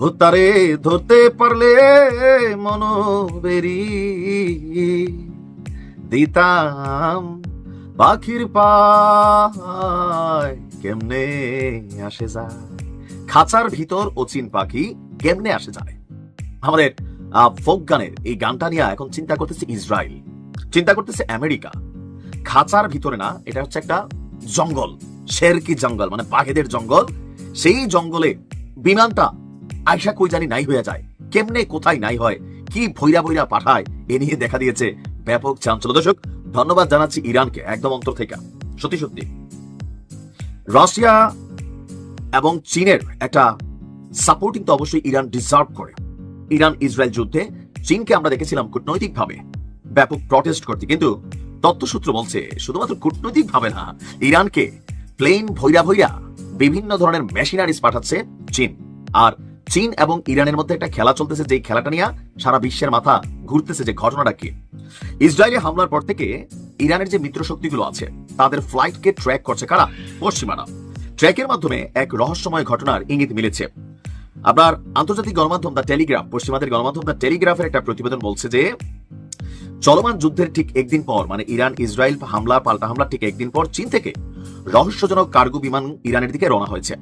হুতারে ধরতে পারলে মনোবেরি। দিতাম পাখির পায়, কেমনে আসে যায়? খাঁচার ভিতর অচিন পাখি কেমনে আসে যায়? আমাদের ফোক গানের এই গানটা নিয়ে এখন চিন্তা করতেছে ইসরায়েল, চিন্তা করতেছে আমেরিকা। খাঁচার ভিতরে না, এটা হচ্ছে একটা জঙ্গল। শেরকি জঙ্গল? মানে বাঘেদের জঙ্গল। সেই জঙ্গলে বিমানটা আয়সা কই জানি নাই হয়ে যায়। কেমনে, কোথায় নাই হয়, কি ভৈরা ভৈরা পাঠায়, এ নিয়ে দেখা দিয়েছে ব্যাপক চাঞ্চল্য। দর্শক, ধন্যবাদ জানাচ্ছি ইরানকে একদম অন্তর থেকে। সত্যি সত্যি। রাশিয়া এবং চীনের একটা সাপোর্টিং তো অবশ্যই ইরান ডিজার্ভ করে। ইরান ইসরায়েল যুদ্ধে চীনকে আমরা দেখেছিলাম কূটনৈতিকভাবে ব্যাপক প্রটেস্ট করতে। কিন্তু তথ্যসূত্র বলছে, শুধুমাত্র কূটনৈতিকভাবে না, ইরানকে প্লেন ভৈরা ভৈরা বিভিন্ন ধরনের মেশিনারিজ পাঠাচ্ছে চীন। আর চীন এবং ইরানের মধ্যে একটা খেলা চলতেছে যে খেলাটা নিয়ে সারা বিশ্বের মাথা ঘুরতেছে যে ঘটনাটা কি। ইসরায়েলি হামলার পর থেকে ইরানের যে মিত্র শক্তিগুলো আছে, তাদের ফ্লাইটকে ট্র্যাক করছে কারা? পশ্চিমারা। ট্র্যাকের মাধ্যমে এক রহস্যময় ঘটনার ইঙ্গিত মিলেছে। আপনার আন্তর্জাতিক গণমাধ্যম দ্য টেলিগ্রাফ, পশ্চিমাদের গণমাধ্যম দ্য টেলিগ্রাফের একটা প্রতিবেদন বলছে যে, চলমান যুদ্ধের ঠিক একদিন পর মানে ইরান ইসরায়েল হামলা, পাল্টা হামলা ঠিক একদিন পর চীন থেকে রহস্যজনক কার্গো বিমান ইরানের দিকে রওনা হয়েছে।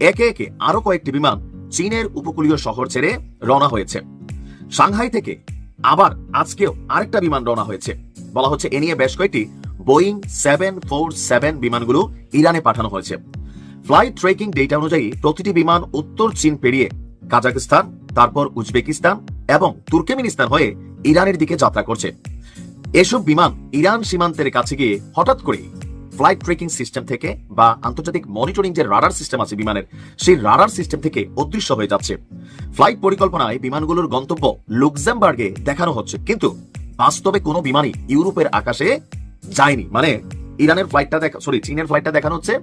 একে একে আরও কয়েকটি বিমান চীনের উপকূলীয় শহর ছেড়ে রওনা হয়েছে। সাংহাই থেকে আবার আজকেও আরেকটা বিমান রওনা হয়েছে। বলা হচ্ছে এ নিয়ে বেশ কয়েকটি বোয়িং সেভেন ফোর সেভেন বিমানগুলো ইরানে পাঠানো হয়েছে। ফ্লাইট ট্রেকিং ডেটা অনুযায়ী প্রতিটি বিমান উত্তর চীন পেরিয়ে কাজাকিস্তান তারপর উজবেকিস্তান এবং তুর্কমেনিস্তান হয়ে ইরানের দিকে যাত্রা করছে। এসব বিমান ইরান সীমান্তের কাছে গিয়ে হঠাৎ করে ফ্লাইট ট্রেকিং সিস্টেম থেকে বা আন্তর্জাতিক মনিটরিং যে রাডার সিস্টেম আছে বিমানের, সেই রাডার সিস্টেম থেকে অদৃশ্য হয়ে যাচ্ছে। ফ্লাইট পরিকল্পনায় বিমানগুলোর গন্তব্য লুক্সেমবার্গে দেখানো হচ্ছে। কিন্তু বাস্তবে কোনো বিমানই ইউরোপের আকাশে যায়নি। মানে ইরানের ফ্লাইটটা দেখা সরি চীনের ফ্লাইটটা দেখানো হচ্ছে।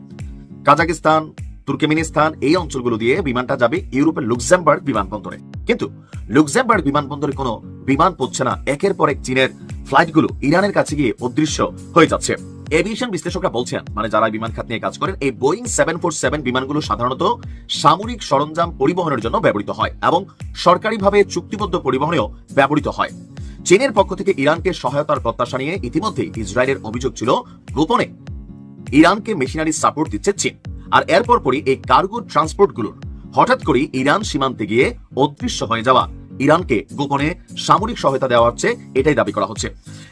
কাজাকিস্তান, তুর্কমেনিস্তান এই অঞ্চলগুলো দিয়ে বিমানটা যাবে ইউরোপের লুক্সেমবার্গ বিমানবন্দরে। কিন্তু লুক্সেমবার্গ বিমানবন্দরে কোনো বিমান পড়ছে না। একের পর এক চীনের ফ্লাইটগুলো ইরানের কাছে গিয়ে অদৃশ্য হয়ে যাচ্ছে। এভিয়েশন বিশ্লেষকরা বলছেন মানে যারা বিমান খাত নিয়ে কাজ করেন, এই বোয়িং সেভেন ফোর সেভেন বিমানগুলো সাধারণত সামরিক সরঞ্জাম পরিবহনের জন্য ব্যবহৃত হয় এবং সরকারিভাবে চুক্তিবদ্ধ পরিবহনেও ব্যবহৃত হয়। চীনের পক্ষ থেকে ইরানকে সহায়তার প্রত্যাশা নিয়ে ইতিমধ্যে ইসরায়েলের অভিযোগ ছিল গোপনে। ইরানকে মেশিনারি সাপোর্ট দিচ্ছে চীন। আর এরপর পরই এই কার্গো ট্রান্সপোর্টগুলোর হঠাৎ করে ইরান সীমান্তে গিয়ে অদৃশ্য হয়ে যাওয়া ইরানকে গোপনে সামরিক সহায়তা দেওয়া হচ্ছে এটাই দাবি করা হচ্ছে।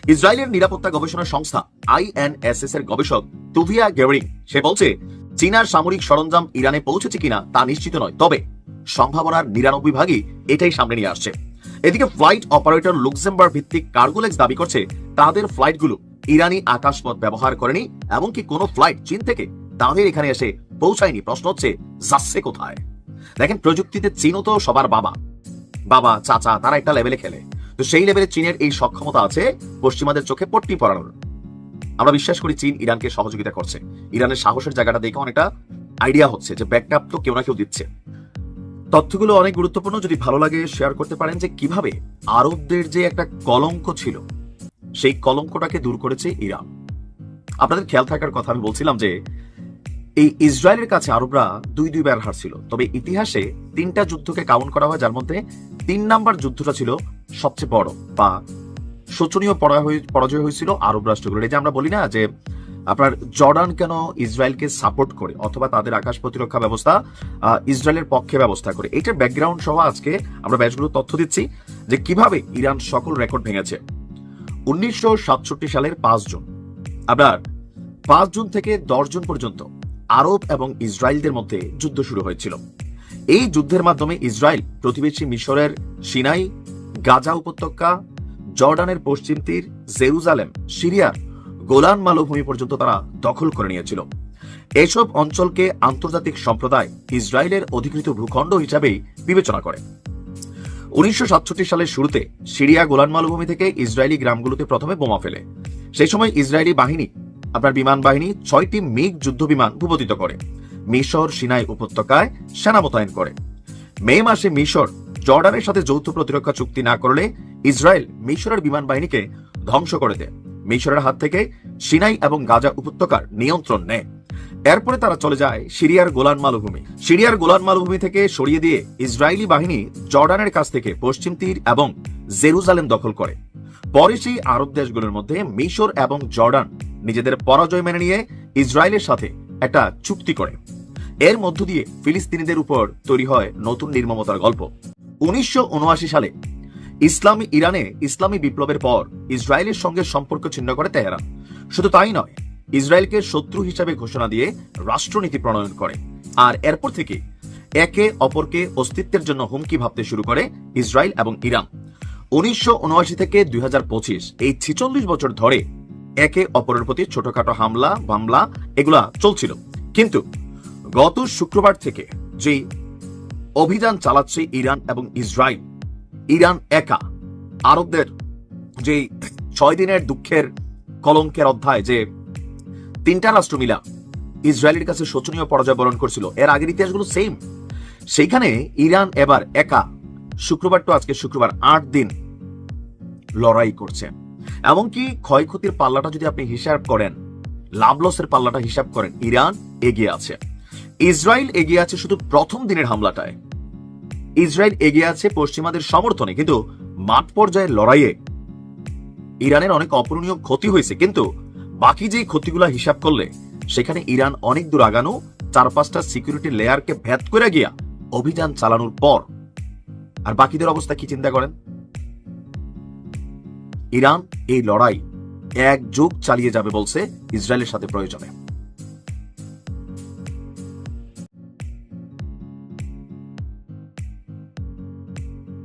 ইসরায়েলের নিরাপত্তা গবেষণা সংস্থা আইএনএসএস এর গবেষক তুভিয়া গেরিং সে বলছে, চীনার সামরিক সরঞ্জাম ইরানে পৌঁছেছে কিনা তা নিশ্চিত নয়, তবে সম্ভাবনার নিরানব্বই ভাগই এটাই সামনে নিয়ে আসছে। এদিকে ফ্লাইট অপারেটর লুক্সেমবার্গ ভিত্তিক কার্গোলেক্স দাবি করছে, তাদের ফ্লাইটগুলো ইরানি আকাশপথ ব্যবহার করেনি, এমনকি কোনো ফ্লাইট চীন থেকে তাদের এখানে এসে পৌঁছায়নি। প্রশ্ন হচ্ছে, যাচ্ছে কোথায়? দেখেন, প্রযুক্তিতে চীনও তো সবার বাবা। বাবা, চাচা, তারা একটা লেভেলে খেলে। তো সেই লেভেলে চীনের এই সক্ষমতা আছে পশ্চিমাদের চোখে পট্টি পরানোর। আমরা বিশ্বাস করি চীন ইরানকে সহযোগিতা করছে। ইরানের সাহসের জায়গাটা দেখে অনেকটা আইডিয়া হচ্ছে যে ব্যাকআপ তো কেউ না কেউ দিচ্ছে। তথ্যগুলো অনেক গুরুত্বপূর্ণ, যদি ভালো লাগে শেয়ার করতে পারেন যে কীভাবে আরবদের যে একটা কলঙ্ক ছিল, সেই কলঙ্কটাকে দূর করেছে ইরান। আপনাদের খেয়াল থাকার কথা আমি বলছিলাম যে, এই ইসরায়েলের কাছে আরবরা দুই দুই দুইবার হারছিল তবে ইতিহাসে তিনটা যুদ্ধকে কাউন্ট করা হয়, যার মধ্যে তিন নাম্বার যুদ্ধটা ছিল সবচেয়ে বড় বা শোচনীয় পরা- পরাজয় হয়েছিল আরব রাষ্ট্রগুলোর। এই যে আমরা বলি না যে আপনার জর্ডান কেন ইসরায়েলকে সাপোর্ট করে অথবা তাদের আকাশ প্রতিরক্ষা ব্যবস্থা ইসরায়েলের পক্ষে ব্যবস্থা করে। এটার ব্যাকগ্রাউন্ড সহ আজকে আমরা ব্যাচগুলো তথ্য দিচ্ছি যে কীভাবে ইরান সকল রেকর্ড ভেঙেছে। উনিশশো সাতষট্টি সালের পাঁচ জুন। আপনার পাঁচ জুন থেকে দশ জুন পর্যন্ত আরব এবং ইসরায়েলদের মধ্যে যুদ্ধ শুরু হয়েছিল। এই যুদ্ধের মাধ্যমে ইসরায়েল প্রতিবেশী মিশরের সিনাই, গাজা উপত্যকা জর্ডানের পশ্চিম তীর, জেরুজালেম সিরিয়ার গোলান মালভূমি পর্যন্ত তারা দখল করে নিয়েছিল। এসব অঞ্চলকে আন্তর্জাতিক সম্প্রদায় ইসরায়েলের অধিকৃত ভূখণ্ড হিসাবেই বিবেচনা করে। উনিশশো সালের শুরুতে সিরিয়া গোলান মালভূমি থেকে ইসরায়েলি গ্রামগুলোতে প্রথমে বোমা ফেলে। সেই সময় ইসরায়েলি বাহিনী, আপনার বিমান বাহিনী, ছয়টি মিগ যুদ্ধ বিমান ভূপতিত করে। মিশর সিনাই উপত্যকায় সেনা মোতায়েন করে। মে মাসে মিশর জর্ডানের সাথে যৌথ প্রতিরক্ষা চুক্তি না করলে ইসরায়েল মিশরের বিমান বাহিনীকে ধ্বংস করে দেয়। মিশরের হাত থেকে সিনাই এবং গাজা উপত্যকার নিয়ন্ত্রণ নেয়। এরপরে তারা চলে যায় সিরিয়ার গোলান মালভূমি। সিরিয়ার গোলান মালভূমি থেকে সরিয়ে দিয়ে ইসরায়েলি বাহিনী জর্ডানের কাছ থেকে পশ্চিম তীর এবং জেরুজালেম দখল করে। পরে সেই আরব দেশগুলোর মধ্যে মিশর এবং জর্ডান নিজেদের পরাজয় মেনে নিয়ে ইসরায়েলের সাথে একটা চুক্তি করে। এর মধ্য দিয়ে ফিলিস্তিনিদের উপর তৈরি হয় নতুন নির্মমতার গল্প। উনিশশো উনআশি সালে ইসলামী ইরানে ইসলামী বিপ্লবের পর ইসরায়েলের সঙ্গে সম্পর্ক ছিন্ন করে তেহরান। শুধু তাই নয়, ইসরায়েলকে শত্রু হিসাবে ঘোষণা দিয়ে রাষ্ট্রনীতি প্রণয়ন করে। আর এরপর থেকে একে অপরকে অস্তিত্বের জন্য হুমকি ভাবতে শুরু করে ইসরায়েল এবং ইরান। উনিশশো উনআশি থেকে দুই হাজার পঁচিশ, এই ছিচল্লিশ বছর ধরে একে অপরের প্রতি ছোটখাটো হামলা বামলা এগুলা চলছিল। কিন্তু গত শুক্রবার থেকে যে অভিযান চালাচ্ছে ইরান এবং ইসরায়েল ইরান একা। আরবদের যে ছয় দিনের দুঃখের কলঙ্কের অধ্যায় যে তিনটা রাষ্ট্র মিলা ইসরায়েলের কাছে শোচনীয় পরাজয় বরণ করছিল, এর আগের ইতিহাসগুলো সেম সেইখানে ইরান এবার একা, শুক্রবার তো আজকে শুক্রবার, আট দিন লড়াই করছে। এমনকি ক্ষয়ক্ষতির পাল্লাটা যদি আপনি হিসাব করেন, লাভ লসের পাল্লাটা হিসাব করেন, ইরান এগিয়ে আছে। ইসরায়েল এগিয়ে আছে শুধু প্রথম দিনের হামলাটায়। ইসরায়েল এগিয়ে আছে পশ্চিমাদের সমর্থনে, কিন্তু মাঠ পর্যায়ের লড়াইয়ে ইরানের অনেক অপূরণীয় ক্ষতি হয়েছে, কিন্তু বাকি যে ক্ষতিগুলো হিসাব করলে, সেখানে ইরান অনেক দূর আগানো চার পাঁচটা সিকিউরিটি লেয়ারকে ভেদ করে গিয়া অভিযান চালানোর পর। আর বাকিদের অবস্থা কি চিন্তা করেন? ইরান এই লড়াই এক যুগ চালিয়ে যাবে বলছে ইসরায়েলের সাথে প্রয়োজনে।